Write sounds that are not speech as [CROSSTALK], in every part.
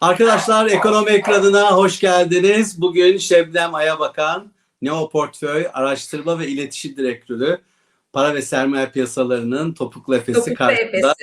Arkadaşlar ekonomi ekranına hoş geldiniz. Bugün Şebnem Ayabakan, Neo Portföy Araştırma ve İletişim Direktörü, para ve sermaye piyasalarının topuklu efesi Topuklu karşısında efesi.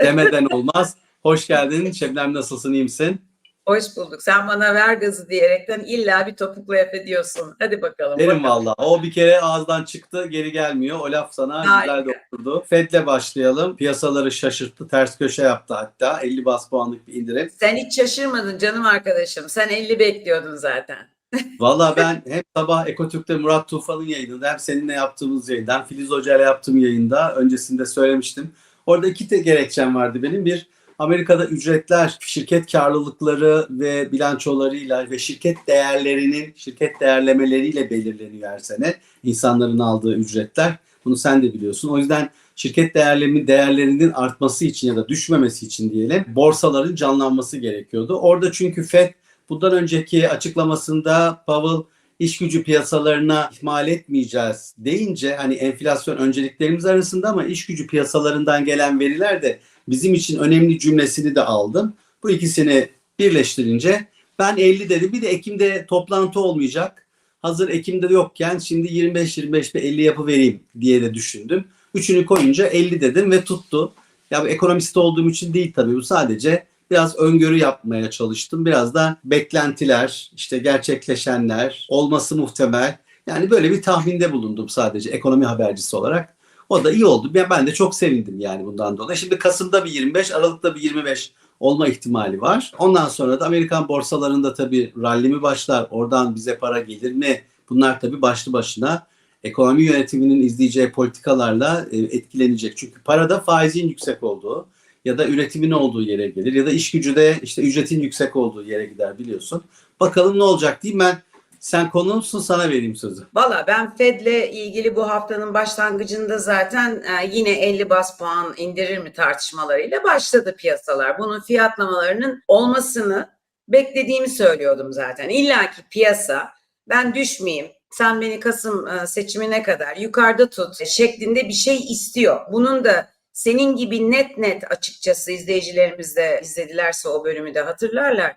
demeden olmaz. Hoş geldin. Şebnem nasılsın, iyi misin? Hoş bulduk. Sen bana ver gazı diyerekten illa bir topuklu efe diyorsun. Hadi bakalım. Derim bakalım. valla. O bir kere ağızdan çıktı, geri gelmiyor. O laf sana Harika. güzel de oturdu. Fed'le başlayalım. Piyasaları şaşırttı, ters köşe yaptı hatta. 50 bas puanlık bir indirim. Sen hiç şaşırmadın canım arkadaşım. Sen 50 bekliyordun zaten. [LAUGHS] Valla ben hem sabah Ekotürk'te Murat Tufan'ın yayınında hem seninle yaptığımız yayında hem Filiz Hoca ile yaptığım yayında öncesinde söylemiştim. Orada iki de gerekçem vardı benim. Bir Amerika'da ücretler, şirket karlılıkları ve bilançolarıyla ve şirket değerlerinin, şirket değerlemeleriyle belirleniyor her sene. insanların aldığı ücretler. Bunu sen de biliyorsun. O yüzden şirket değerlemi değerlerinin artması için ya da düşmemesi için diyelim borsaların canlanması gerekiyordu. Orada çünkü FED bundan önceki açıklamasında Powell iş gücü piyasalarına ihmal etmeyeceğiz deyince hani enflasyon önceliklerimiz arasında ama iş gücü piyasalarından gelen veriler de bizim için önemli cümlesini de aldım. Bu ikisini birleştirince ben 50 dedim. Bir de Ekim'de toplantı olmayacak. Hazır Ekim'de yokken şimdi 25-25 bir 50 yapı vereyim diye de düşündüm. Üçünü koyunca 50 dedim ve tuttu. Ya bu ekonomist olduğum için değil tabii bu sadece biraz öngörü yapmaya çalıştım. Biraz da beklentiler, işte gerçekleşenler, olması muhtemel. Yani böyle bir tahminde bulundum sadece ekonomi habercisi olarak. O da iyi oldu. Ben, ben de çok sevindim yani bundan dolayı. Şimdi Kasım'da bir 25, Aralık'ta bir 25 olma ihtimali var. Ondan sonra da Amerikan borsalarında tabii rally mi başlar? Oradan bize para gelir mi? Bunlar tabii başlı başına ekonomi yönetiminin izleyeceği politikalarla e, etkilenecek. Çünkü parada faizin yüksek olduğu ya da üretimin olduğu yere gelir ya da iş gücü de işte ücretin yüksek olduğu yere gider biliyorsun. Bakalım ne olacak diyeyim ben. Sen konuğumsun sana vereyim sözü. Valla ben Fed'le ilgili bu haftanın başlangıcında zaten e, yine 50 bas puan indirir mi tartışmalarıyla başladı piyasalar. Bunun fiyatlamalarının olmasını beklediğimi söylüyordum zaten. İlla ki piyasa ben düşmeyeyim sen beni Kasım e, seçimine kadar yukarıda tut şeklinde bir şey istiyor. Bunun da senin gibi net net açıkçası izleyicilerimiz de izledilerse o bölümü de hatırlarlar.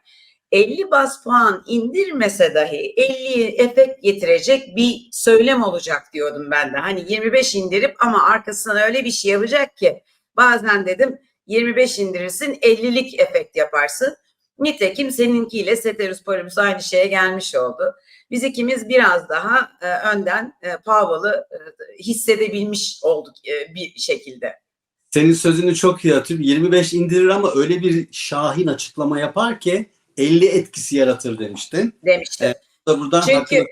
50 bas puan indirmese dahi 50 efekt getirecek bir söylem olacak diyordum ben de. Hani 25 indirip ama arkasından öyle bir şey yapacak ki bazen dedim 25 indirirsin 50'lik efekt yaparsın. Nitekim seninkiyle Ceteris Paribus aynı şeye gelmiş oldu. Biz ikimiz biraz daha e, önden e, Powell'ı e, hissedebilmiş olduk e, bir şekilde. Senin sözünü çok iyi hatırlıyorum. 25 indirir ama öyle bir şahin açıklama yapar ki 50 etkisi yaratır demiştin. Demiştim. Evet. Da buradan Çünkü-.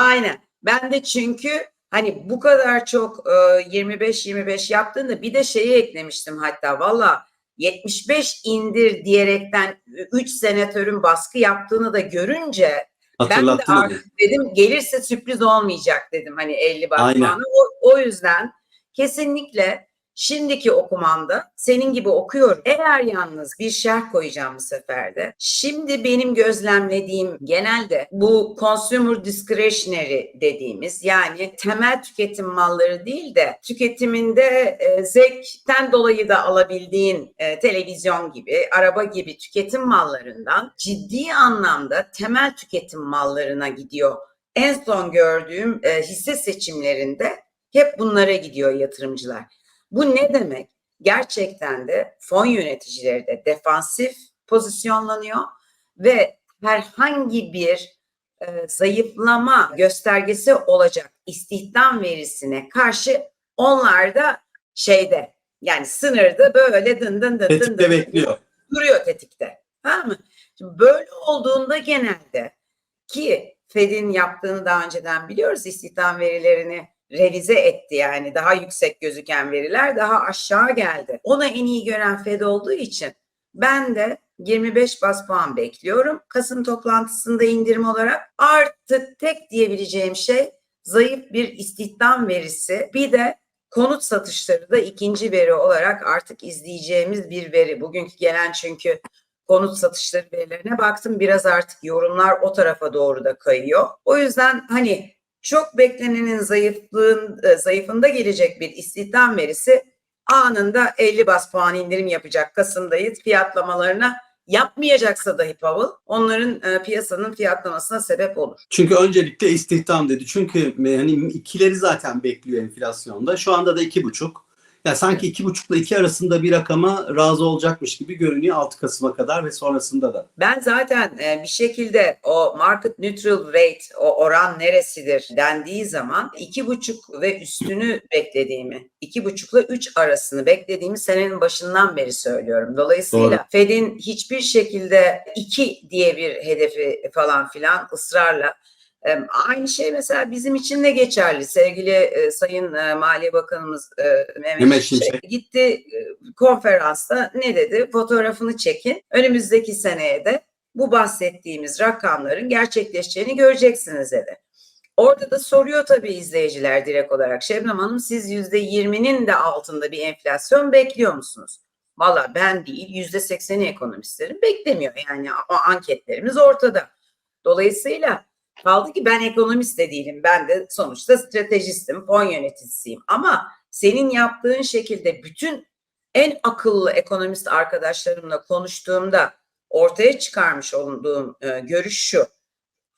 Aynen. Ben de çünkü hani bu kadar çok e, 25-25 yaptığında bir de şeyi eklemiştim hatta valla 75 indir diyerekten 3 senatörün baskı yaptığını da görünce ben de artık dedim gelirse sürpriz olmayacak dedim hani 50 bas Aynen. puanı. O, o yüzden kesinlikle şimdiki okumamda senin gibi okuyorum. Eğer yalnız bir şerh koyacağım bu seferde. Şimdi benim gözlemlediğim genelde bu consumer discretionary dediğimiz yani temel tüketim malları değil de tüketiminde e, zevkten dolayı da alabildiğin e, televizyon gibi, araba gibi tüketim mallarından ciddi anlamda temel tüketim mallarına gidiyor. En son gördüğüm e, hisse seçimlerinde hep bunlara gidiyor yatırımcılar. Bu ne demek? Gerçekten de fon yöneticileri de defansif pozisyonlanıyor ve herhangi bir e, zayıflama göstergesi olacak istihdam verisine karşı onlar da şeyde yani sınırda böyle dın dın dın dın Tetikte dın bekliyor. duruyor tetikte. Tamam mı? Şimdi böyle olduğunda genelde ki Fed'in yaptığını daha önceden biliyoruz istihdam verilerini revize etti yani daha yüksek gözüken veriler daha aşağı geldi. Ona en iyi gören Fed olduğu için ben de 25 bas puan bekliyorum. Kasım toplantısında indirim olarak artık tek diyebileceğim şey zayıf bir istihdam verisi bir de konut satışları da ikinci veri olarak artık izleyeceğimiz bir veri. Bugünkü gelen çünkü konut satışları verilerine baktım biraz artık yorumlar o tarafa doğru da kayıyor. O yüzden hani çok beklenenin zayıflığın e, zayıfında gelecek bir istihdam verisi anında 50 bas puan indirim yapacak Kasım'dayız fiyatlamalarına yapmayacaksa dahi Powell onların e, piyasanın fiyatlamasına sebep olur. Çünkü öncelikle istihdam dedi. Çünkü hani ikileri zaten bekliyor enflasyonda. Şu anda da iki buçuk. Ya sanki iki buçukla iki arasında bir rakama razı olacakmış gibi görünüyor 6 Kasım'a kadar ve sonrasında da. Ben zaten e, bir şekilde o market neutral rate, o oran neresidir dendiği zaman iki buçuk ve üstünü beklediğimi, iki buçukla üç arasını beklediğimi senenin başından beri söylüyorum. Dolayısıyla Doğru. Fed'in hiçbir şekilde iki diye bir hedefi falan filan ısrarla Aynı şey mesela bizim için de geçerli. Sevgili e, Sayın e, Maliye Bakanımız e, Mehmet, Mehmet Şimşek gitti e, konferansta ne dedi? Fotoğrafını çekin. Önümüzdeki seneye de bu bahsettiğimiz rakamların gerçekleşeceğini göreceksiniz dedi. Orada da soruyor tabii izleyiciler direkt olarak. Şebnem Hanım siz %20'nin de altında bir enflasyon bekliyor musunuz? Valla ben değil %80'i ekonomistlerin beklemiyor. Yani o anketlerimiz ortada. Dolayısıyla kaldı ki ben ekonomist de değilim. Ben de sonuçta stratejistim, fon yöneticisiyim. Ama senin yaptığın şekilde bütün en akıllı ekonomist arkadaşlarımla konuştuğumda ortaya çıkarmış olduğum e, görüş şu.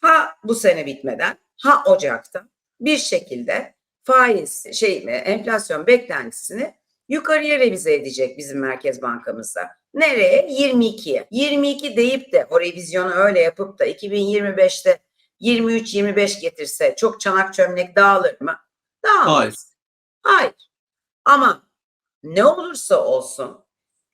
Ha bu sene bitmeden, ha Ocak'ta bir şekilde faiz şey mi enflasyon beklentisini yukarıya revize edecek bizim Merkez Bankamızda. Nereye? 22'ye. 22 deyip de o revizyonu öyle yapıp da 2025'te 23-25 getirse çok çanak çömlek dağılır mı? Dağılmaz. Hayır. Hayır. Ama ne olursa olsun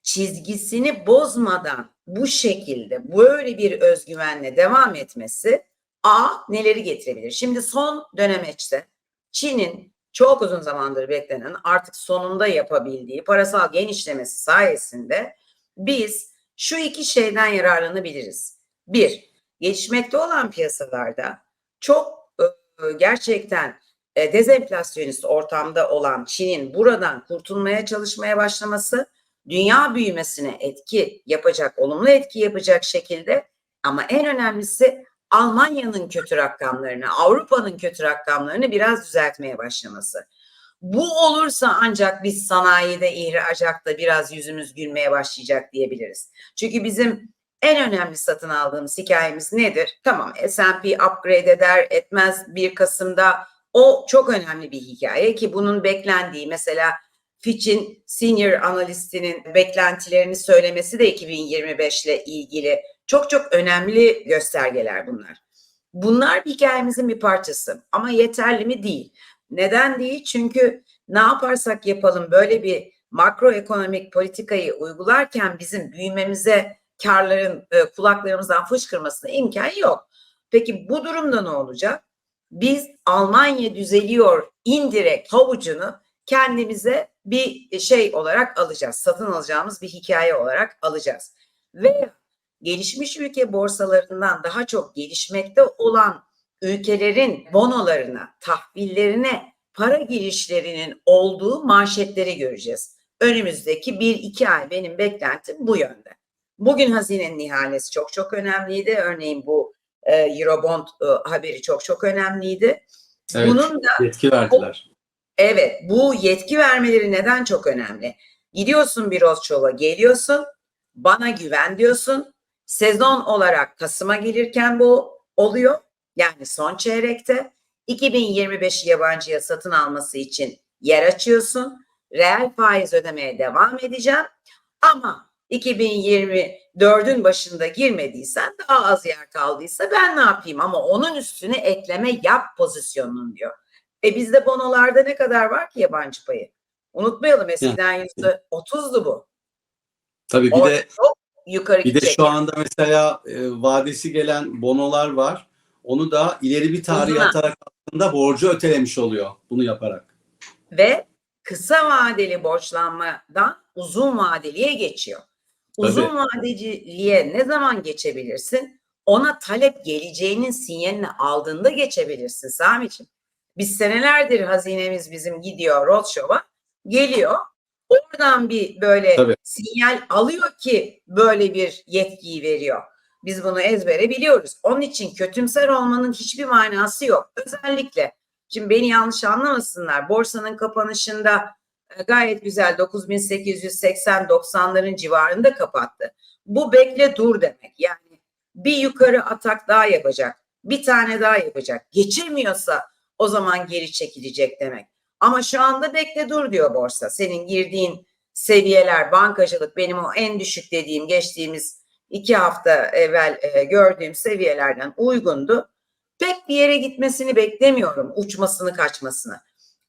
çizgisini bozmadan bu şekilde böyle bir özgüvenle devam etmesi A neleri getirebilir? Şimdi son dönemeçte Çin'in çok uzun zamandır beklenen artık sonunda yapabildiği parasal genişlemesi sayesinde biz şu iki şeyden yararlanabiliriz. Bir, gelişmekte olan piyasalarda çok e, gerçekten e, dezenflasyonist ortamda olan Çin'in buradan kurtulmaya çalışmaya başlaması dünya büyümesine etki yapacak, olumlu etki yapacak şekilde ama en önemlisi Almanya'nın kötü rakamlarını, Avrupa'nın kötü rakamlarını biraz düzeltmeye başlaması. Bu olursa ancak biz sanayide, ihracatta biraz yüzümüz gülmeye başlayacak diyebiliriz. Çünkü bizim en önemli satın aldığımız hikayemiz nedir? Tamam S&P upgrade eder etmez 1 Kasım'da o çok önemli bir hikaye ki bunun beklendiği mesela Fitch'in senior analistinin beklentilerini söylemesi de 2025 ile ilgili çok çok önemli göstergeler bunlar. Bunlar hikayemizin bir parçası ama yeterli mi değil. Neden değil? Çünkü ne yaparsak yapalım böyle bir makroekonomik politikayı uygularken bizim büyümemize karların e, kulaklarımızdan fışkırmasına imkan yok. Peki bu durumda ne olacak? Biz Almanya düzeliyor indirekt havucunu kendimize bir şey olarak alacağız. Satın alacağımız bir hikaye olarak alacağız. Ve gelişmiş ülke borsalarından daha çok gelişmekte olan ülkelerin bonolarına, tahvillerine para girişlerinin olduğu manşetleri göreceğiz. Önümüzdeki 1-2 ay benim beklentim bu yönde. Bugün hazinenin ihalesi çok çok önemliydi. Örneğin bu e, Eurobond e, haberi çok çok önemliydi. Evet, Bunun da yetki verdiler. Evet, bu yetki vermeleri neden çok önemli? Gidiyorsun bir Rothschild'a geliyorsun, bana güven diyorsun. Sezon olarak Kasım'a gelirken bu oluyor. Yani son çeyrekte 2025'i yabancıya satın alması için yer açıyorsun. Reel faiz ödemeye devam edeceğim. Ama 2024'ün başında girmediysen daha az yer kaldıysa ben ne yapayım ama onun üstüne ekleme yap pozisyonun diyor. E bizde bonolarda ne kadar var ki yabancı payı? Unutmayalım eskiden yüzde otuzdu bu. Tabii bir O de çok yukarı bir de şu anda mesela e, vadesi gelen bonolar var. Onu da ileri bir tarihe atarak aslında borcu ötelemiş oluyor bunu yaparak. Ve kısa vadeli borçlanmadan uzun vadeliye geçiyor. Uzun vadeciliğe ne zaman geçebilirsin? Ona talep geleceğinin sinyalini aldığında geçebilirsin Sami'ciğim. Biz senelerdir hazinemiz bizim gidiyor Rothschild'a geliyor. Oradan bir böyle Tabii. sinyal alıyor ki böyle bir yetkiyi veriyor. Biz bunu ezbere biliyoruz. Onun için kötümser olmanın hiçbir manası yok. Özellikle şimdi beni yanlış anlamasınlar. Borsanın kapanışında gayet güzel 9880-90'ların civarında kapattı. Bu bekle dur demek. Yani bir yukarı atak daha yapacak. Bir tane daha yapacak. Geçemiyorsa o zaman geri çekilecek demek. Ama şu anda bekle dur diyor borsa. Senin girdiğin seviyeler, bankacılık benim o en düşük dediğim geçtiğimiz iki hafta evvel e, gördüğüm seviyelerden uygundu. Pek bir yere gitmesini beklemiyorum, uçmasını kaçmasını.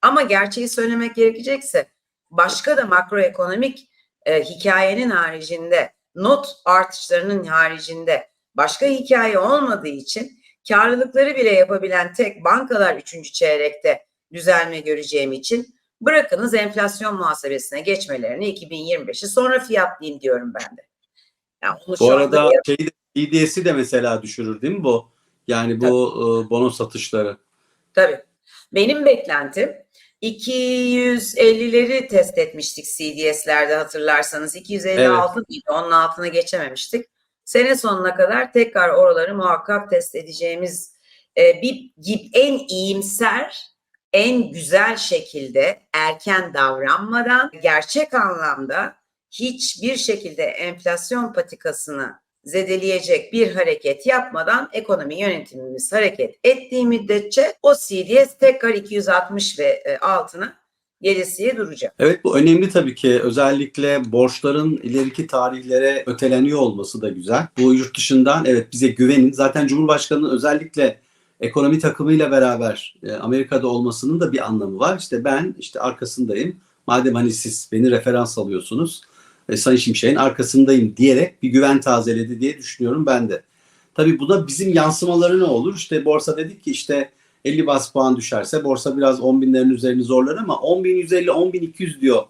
Ama gerçeği söylemek gerekecekse başka da makroekonomik e, hikayenin haricinde, not artışlarının haricinde başka hikaye olmadığı için karlılıkları bile yapabilen tek bankalar 3. çeyrekte düzelme göreceğim için bırakınız enflasyon muhasebesine geçmelerini 2025'i sonra fiyatlayayım diyorum ben de. Yani Bu arada BDS'i de mesela düşürür değil mi bu? Yani bu e, bono satışları. Tabii. Benim beklentim 250'leri test etmiştik CDS'lerde hatırlarsanız. 256 mıydı? Onun altına geçememiştik. Sene sonuna kadar tekrar oraları muhakkak test edeceğimiz e, bir en iyimser, en güzel şekilde erken davranmadan gerçek anlamda hiçbir şekilde enflasyon patikasını zedeleyecek bir hareket yapmadan ekonomi yönetimimiz hareket ettiği müddetçe o CDS tekrar 260 ve e, altına gelesiye duracak. Evet bu önemli tabii ki. Özellikle borçların ileriki tarihlere öteleniyor olması da güzel. Bu yurt dışından evet bize güvenin. Zaten Cumhurbaşkanı'nın özellikle ekonomi takımıyla beraber e, Amerika'da olmasının da bir anlamı var. İşte ben işte arkasındayım. Madem hani siz beni referans alıyorsunuz. E, Sayın Şimşek'in arkasındayım diyerek bir güven tazeledi diye düşünüyorum ben de. Tabii buna bizim yansımaları ne olur? İşte borsa dedik ki işte 50 bas puan düşerse borsa biraz 10 binlerin üzerini zorlar ama 10.150 10.200 diyor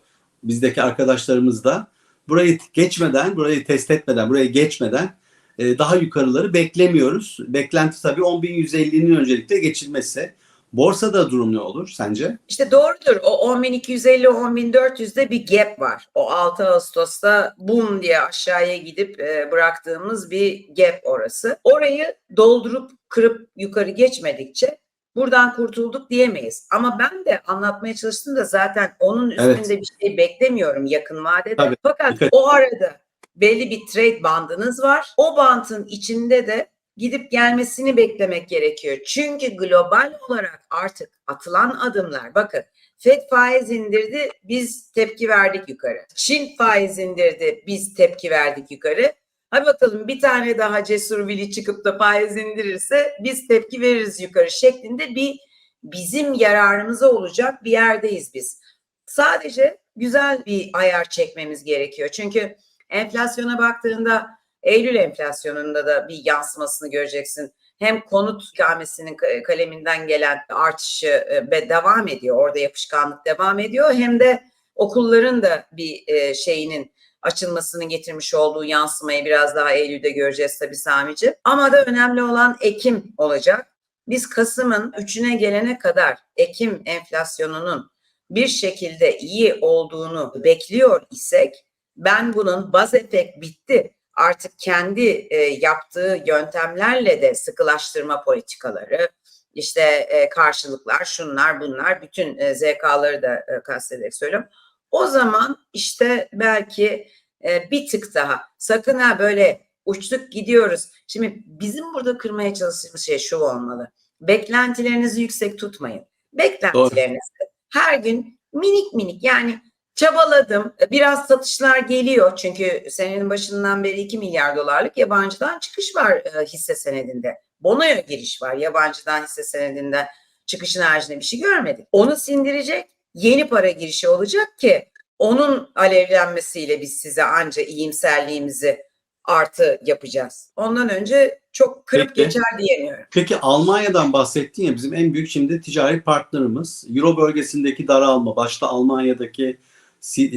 bizdeki arkadaşlarımız da. Burayı geçmeden, burayı test etmeden, buraya geçmeden e, daha yukarıları beklemiyoruz. Beklenti tabii 10.150'nin öncelikle geçilmesi. Borsada durum ne olur sence? İşte doğrudur. O 10.250-10.400'de bir gap var. O 6 Ağustos'ta boom diye aşağıya gidip e, bıraktığımız bir gap orası. Orayı doldurup kırıp yukarı geçmedikçe buradan kurtulduk diyemeyiz. Ama ben de anlatmaya çalıştım da zaten onun Evet. üstünde bir şey beklemiyorum yakın vadede. Tabii, Fakat o arada belli bir trade bandınız var. O bandın içinde de gidip gelmesini beklemek gerekiyor. Çünkü global olarak artık atılan adımlar bakın FED faiz indirdi biz tepki verdik yukarı. Çin faiz indirdi biz tepki verdik yukarı. Hadi bakalım bir tane daha cesur Willy çıkıp da faiz indirirse biz tepki veririz yukarı şeklinde bir bizim yararımıza olacak bir yerdeyiz biz. Sadece güzel bir ayar çekmemiz gerekiyor. Çünkü enflasyona baktığında Eylül enflasyonunda da bir yansımasını göreceksin. Hem konut ikamesinin ka- kaleminden gelen artışı e, devam ediyor. Orada yapışkanlık devam ediyor. Hem de okulların da bir e, şeyinin açılmasını getirmiş olduğu yansımayı biraz daha Eylül'de göreceğiz tabii Samici. Ama da önemli olan Ekim olacak. Biz Kasım'ın 3'üne gelene kadar Ekim enflasyonunun bir şekilde iyi olduğunu bekliyor isek ben bunun baz efekt bitti artık kendi e, yaptığı yöntemlerle de sıkılaştırma politikaları, işte e, karşılıklar, şunlar bunlar, bütün e, ZK'ları da e, kastederek söylüyorum. O zaman işte belki e, bir tık daha sakın ha böyle uçtuk gidiyoruz. Şimdi bizim burada kırmaya çalıştığımız şey şu olmalı. Beklentilerinizi yüksek tutmayın. Beklentilerinizi her gün minik minik yani Çabaladım. Biraz satışlar geliyor çünkü senenin başından beri 2 milyar dolarlık yabancıdan çıkış var e, hisse senedinde. Bono'ya giriş var. Yabancıdan hisse senedinde çıkışın haricinde bir şey görmedik. Onu sindirecek yeni para girişi olacak ki onun alevlenmesiyle biz size anca iyimserliğimizi artı yapacağız. Ondan önce çok kırıp Peki. geçer diyemiyorum. Peki Almanya'dan bahsettin ya bizim en büyük şimdi ticari partnerimiz. Euro bölgesindeki daralma, başta Almanya'daki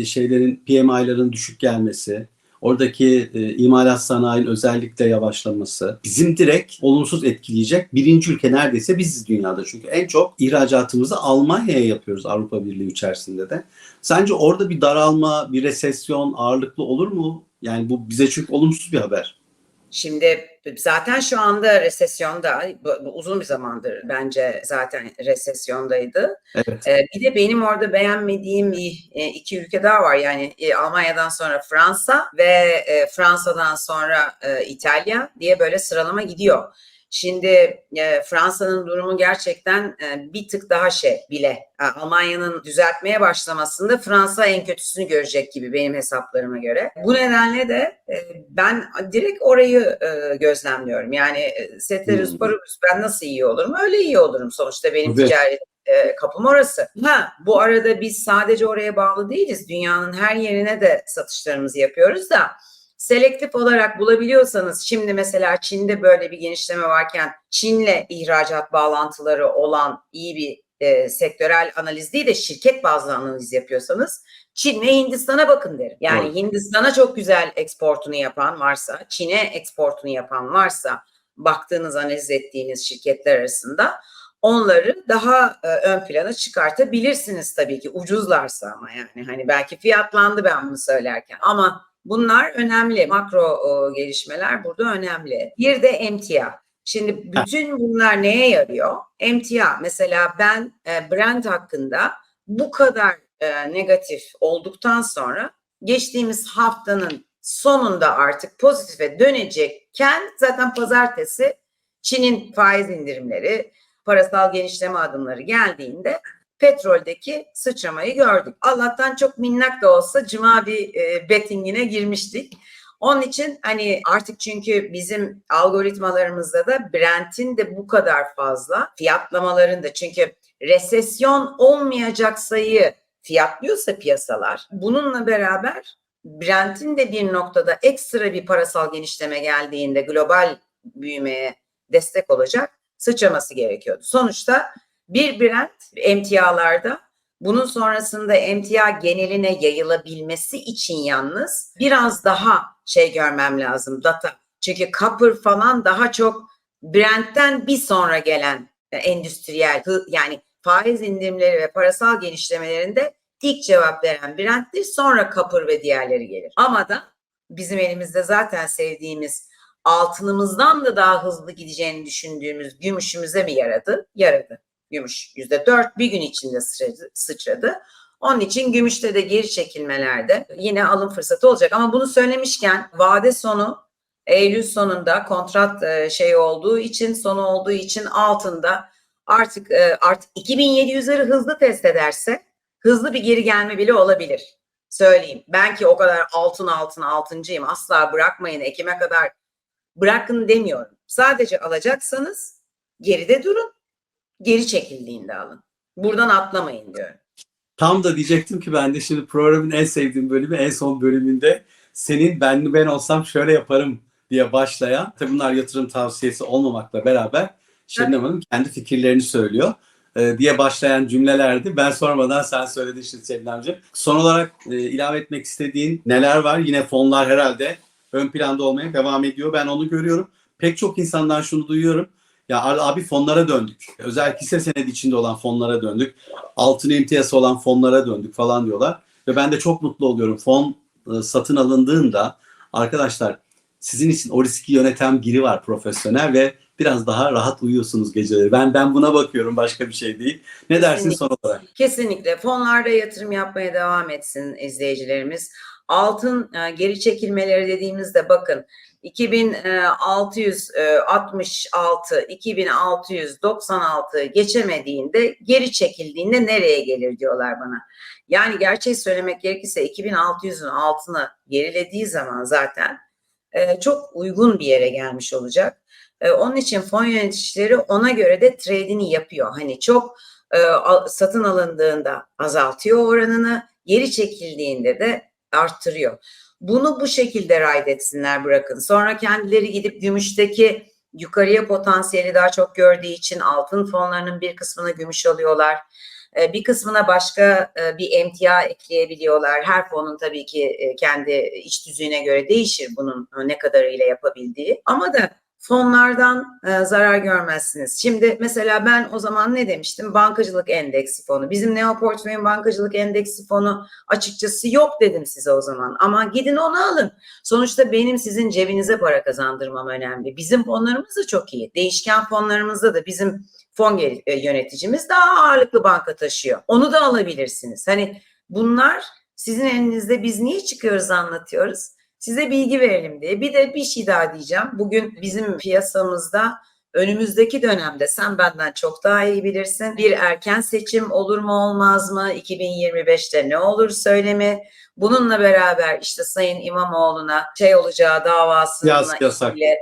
şeylerin PMI'ların düşük gelmesi, oradaki e, imalat sanayinin özellikle yavaşlaması bizim direkt olumsuz etkileyecek birinci ülke neredeyse biziz dünyada. Çünkü en çok ihracatımızı Almanya'ya yapıyoruz Avrupa Birliği içerisinde de. Sence orada bir daralma, bir resesyon ağırlıklı olur mu? Yani bu bize çünkü olumsuz bir haber. Şimdi zaten şu anda resesyonda bu- bu uzun bir zamandır bence zaten resesyondaydı. Evet. Ee, bir de benim orada beğenmediğim bir, e, iki ülke daha var. Yani e, Almanya'dan sonra Fransa ve e, Fransa'dan sonra e, İtalya diye böyle sıralama gidiyor. Şimdi e, Fransa'nın durumu gerçekten e, bir tık daha şey bile. Ha, Almanya'nın düzeltmeye başlamasında Fransa en kötüsünü görecek gibi benim hesaplarıma göre. Bu nedenle de e, ben direkt orayı e, gözlemliyorum. Yani e, ceteris Hmm. paribus ben nasıl iyi olurum? Öyle iyi olurum sonuçta benim Tabii. ticaret e, kapım orası. Ha bu arada biz sadece oraya bağlı değiliz. Dünyanın her yerine de satışlarımızı yapıyoruz da selektif olarak bulabiliyorsanız şimdi mesela Çin'de böyle bir genişleme varken Çin'le ihracat bağlantıları olan iyi bir e, sektörel analiz değil de şirket bazlı analiz yapıyorsanız Çin ve Hindistan'a bakın derim. Yani Doğru. Hindistan'a çok güzel eksportunu yapan varsa, Çin'e eksportunu yapan varsa baktığınız analiz ettiğiniz şirketler arasında onları daha e, ön plana çıkartabilirsiniz tabii ki ucuzlarsa ama yani hani belki fiyatlandı ben bunu söylerken ama bunlar önemli makro e, gelişmeler burada önemli. Bir de emtia. Şimdi bütün bunlar neye yarıyor? Emtia mesela ben e, brand hakkında bu kadar e, negatif olduktan sonra geçtiğimiz haftanın sonunda artık pozitife dönecekken zaten pazartesi Çin'in faiz indirimleri, parasal genişleme adımları geldiğinde petroldeki sıçramayı gördük. Allah'tan çok minnak da olsa cuma bir e, bettingine girmiştik. Onun için hani artık çünkü bizim algoritmalarımızda da Brent'in de bu kadar fazla fiyatlamaların da çünkü resesyon olmayacak sayı fiyatlıyorsa piyasalar bununla beraber Brent'in de bir noktada ekstra bir parasal genişleme geldiğinde global büyümeye destek olacak sıçraması gerekiyordu. Sonuçta bir Brent emtialarda bunun sonrasında emtia geneline yayılabilmesi için yalnız biraz daha şey görmem lazım data. Çünkü copper falan daha çok Brent'ten bir sonra gelen e, endüstriyel yani faiz indirimleri ve parasal genişlemelerinde ilk cevap veren Brent'tir sonra copper ve diğerleri gelir. Ama da bizim elimizde zaten sevdiğimiz altınımızdan da daha hızlı gideceğini düşündüğümüz gümüşümüze mi yaradı? Yaradı. Gümüş yüzde dört bir gün içinde sıçradı. Onun için gümüşte de geri çekilmelerde yine alım fırsatı olacak. Ama bunu söylemişken vade sonu Eylül sonunda kontrat şey olduğu için sonu olduğu için altında artık e, artık 2700'leri hızlı test ederse hızlı bir geri gelme bile olabilir. Söyleyeyim. Ben ki o kadar altın altın altıncıyım. Asla bırakmayın Ekim'e kadar bırakın demiyorum. Sadece alacaksanız geride durun. Geri çekildiğinde alın. Buradan atlamayın diyorum. Tam da diyecektim ki ben de şimdi programın en sevdiğim bölümü en son bölümünde senin ben ben olsam şöyle yaparım diye başlayan tabii bunlar yatırım tavsiyesi olmamakla beraber Şebnem Hanım kendi fikirlerini söylüyor e, diye başlayan cümlelerdi. Ben sormadan sen söyledin şimdi Şebnemciğim. Son olarak e, ilave etmek istediğin neler var? Yine fonlar herhalde ön planda olmaya devam ediyor. Ben onu görüyorum. Pek çok insandan şunu duyuyorum. Ya abi fonlara döndük. Özel hisse senedi içinde olan fonlara döndük. Altın emtiyası olan fonlara döndük falan diyorlar. Ve ben de çok mutlu oluyorum. Fon e, satın alındığında arkadaşlar sizin için o riski yöneten biri var profesyonel ve biraz daha rahat uyuyorsunuz geceleri. Ben ben buna bakıyorum başka bir şey değil. Ne dersin son olarak? Kesinlikle fonlarda yatırım yapmaya devam etsin izleyicilerimiz. Altın e, geri çekilmeleri dediğimizde bakın 2666, 2696 geçemediğinde geri çekildiğinde nereye gelir diyorlar bana. Yani gerçeği söylemek gerekirse 2600'ün altına gerilediği zaman zaten e, çok uygun bir yere gelmiş olacak. E, onun için fon yöneticileri ona göre de trade'ini yapıyor. Hani çok e, satın alındığında azaltıyor oranını, geri çekildiğinde de arttırıyor. Bunu bu şekilde raydetsinler bırakın. Sonra kendileri gidip gümüşteki yukarıya potansiyeli daha çok gördüğü için altın fonlarının bir kısmını gümüş alıyorlar. E, Bir kısmına başka e, bir emtia ekleyebiliyorlar. Her fonun tabii ki e, kendi iç düzüğüne göre değişir bunun ne kadarıyla yapabildiği. Ama da fonlardan e, zarar görmezsiniz. Şimdi mesela ben o zaman ne demiştim? Bankacılık endeksi fonu. Bizim Neo Portföy'ün bankacılık endeksi fonu açıkçası yok dedim size o zaman. Ama gidin onu alın. Sonuçta benim sizin cebinize para kazandırmam önemli. Bizim fonlarımız da çok iyi. Değişken fonlarımızda da bizim fon e, yöneticimiz daha ağırlıklı banka taşıyor. Onu da alabilirsiniz. Hani bunlar sizin elinizde biz niye çıkıyoruz anlatıyoruz? Size bilgi verelim diye. Bir de bir şey daha diyeceğim. Bugün bizim piyasamızda önümüzdeki dönemde sen benden çok daha iyi bilirsin. Bir erken seçim olur mu olmaz mı? 2025'te ne olur söylemi. Bununla beraber işte Sayın İmamoğlu'na şey olacağı davasıyla Yas- yasak. ilgili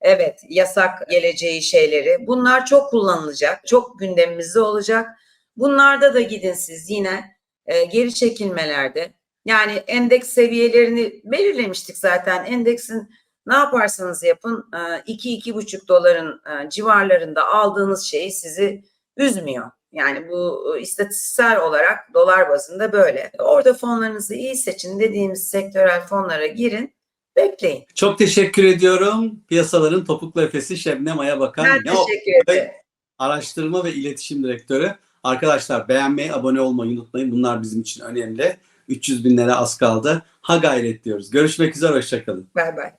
evet yasak geleceği şeyleri bunlar çok kullanılacak. Çok gündemimizde olacak. Bunlarda da gidin siz yine e, geri çekilmelerde yani endeks seviyelerini belirlemiştik zaten. Endeksin ne yaparsanız yapın 2-2,5 doların e, civarlarında aldığınız şey sizi üzmüyor. Yani bu e, istatistiksel olarak dolar bazında böyle. Orada fonlarınızı iyi seçin dediğimiz sektörel fonlara girin, bekleyin. Çok teşekkür ediyorum. Piyasaların topuklu efesi Şebnem Ayabakan. Ben Ne teşekkür ederim. Araştırma ve İletişim Direktörü. Arkadaşlar beğenmeyi, abone olmayı unutmayın. Bunlar bizim için önemli. 300 binlere az kaldı. Ha gayret diyoruz. Görüşmek üzere, hoşçakalın. Bay bay.